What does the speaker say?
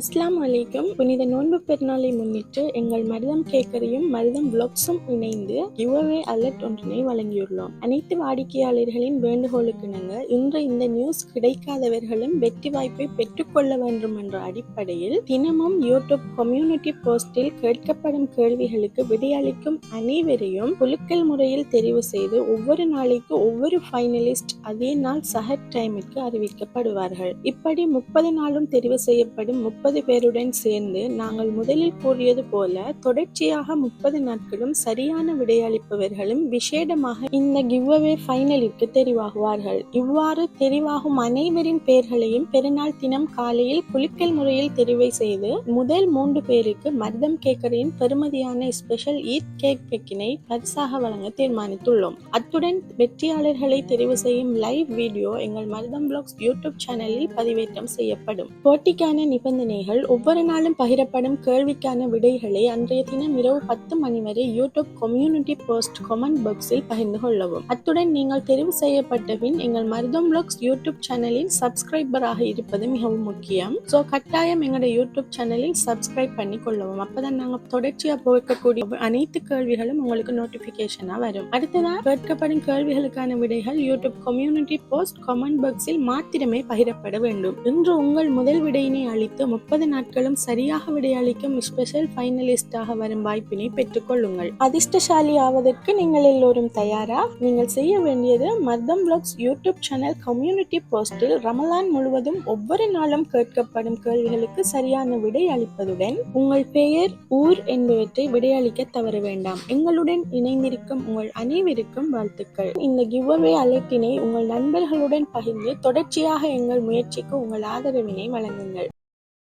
அஸ்லாம் அலைக்கும். புனித நோன்பு பெருநாளை முன்னிட்டு எங்கள் மருதம் கேக்கரியும் மருதம் பிளாக்ஸும் இணைந்து கிவ்அவே அலர்ட் ஒன்றினை வழங்கியுள்ளோம். அனைத்து வாடிக்கையாளர்களின் வேண்டுகோளுக்கு இணங்க இன்று இந்த நியூஸ் கிடைக்காதவர்களும் வெற்றி வாய்ப்பை பெற்றுக்கொள்ள வேண்டும் என்ற அடிப்படையில் தினமும் யூடியூப் கம்யூனிட்டி போஸ்டில் கேட்கப்படும் கேள்விகளுக்கு விடையளிக்கும் அனைவரையும் குலுக்கல் முறையில் தெரிவு செய்து ஒவ்வொரு நாளைக்கு ஒவ்வொரு ஃபைனலிஸ்ட் அதே நாள் சஹர் டைமிற்கு அறிவிக்கப்படுவார்கள். இப்படி முப்பது நாளும் தெரிவு செய்யப்படும் முப்பது பேருடன் சேர்ந்து நாங்கள் முதலில் கூறியது போல தொடர்ச்சியாக முப்பது நாட்களும் சரியான விடையளிப்பவர்களும் விசேடமாக இந்த கிவ்அவே ஃபைனலிற்கு தெரிவாகுவார்கள். இவ்வாறு தெரிவாகும் அனைவரின் பெயர்களையும் பெருநாள் தினம் காலையில் குலுக்கல் முறையில் தெரிவை செய்து முதல் மூன்று பேருக்கு மர்தம் கேக்கரின் பெருமதியான ஸ்பெஷல் ஈத் கேக் பெக்கினை பரிசாக வழங்க தீர்மானித்துள்ளோம். அத்துடன் வெற்றியாளர்களை தெரிவு செய்யும் லைவ் வீடியோ எங்கள் மருதம் பிளாக்ஸ் யூடியூப் சேனலில் பதிவேற்றம் செய்யப்படும். போட்டிக்கான நிபந்தனை சிந்தனைகள் ஒவ்வொரு நாளும் பகிரப்படும் கேள்விக்கான விடைகளை அன்றைய தினம் இரவு பத்து மணி வரை யூடியூப் கம்யூனிட்டி போஸ்ட் கமெண்ட் பாக்ஸில் பகிர்ந்து கொள்ளவும். அத்துடன் நீங்கள் தெரிவு செய்யப்பட்ட பின் எங்கள் மருதம் பிளாக்ஸ் யூடியூப் சேனலில் சப்ஸ்கிரைபராக இருப்பது மிகவும் முக்கியம். ஸோ கட்டாயம் எங்களோட யூடியூப் சேனலில் சப்ஸ்கிரைப் பண்ணி கொள்ளவும். அப்பதான் நாங்கள் தொடர்ச்சியாக போகக்கூடிய அனைத்து கேள்விகளும் உங்களுக்கு நோட்டிபிகேஷனாக வரும். அடுத்ததா கேட்கப்படும் கேள்விகளுக்கான விடைகள் யூடியூப் கம்யூனிட்டி போஸ்ட் கமெண்ட் பாக்ஸில் மாத்திரமே பகிரப்பட வேண்டும். இன்று உங்கள் முதல் விடையினை அளித்து முப்பது நாட்களும் சரியாக விடையளிக்கும் ஸ்பெஷல் ஃபைனலிஸ்டாக வரும் வாய்ப்பினை பெற்றுக்கொள்ளுங்கள். அதிர்ஷ்டசாலி ஆவதற்கு நீங்கள் எல்லோரும் தயாரா? நீங்கள் செய்ய வேண்டியது Mardam blogs YouTube channel community போஸ்டில் Ramadan முழுவதும் ஒவ்வொரு நாளும் கேட்கப்படும் கேள்விகளுக்கு சரியான விடை அளிப்பதுடன் உங்கள் பெயர் ஊர் என்பவற்றை விடையளிக்க தவற வேண்டாம். எங்களுடன் இணைந்திருக்கும் உங்கள் அனைவருக்கும் வாழ்த்துக்கள். இந்த கிவ்அவே அலர்ட்டினை உங்கள் நண்பர்களுடன் பகிர்ந்து தொடர்ச்சியாக எங்கள் முயற்சிக்கு உங்கள் ஆதரவினை வழங்குங்கள்.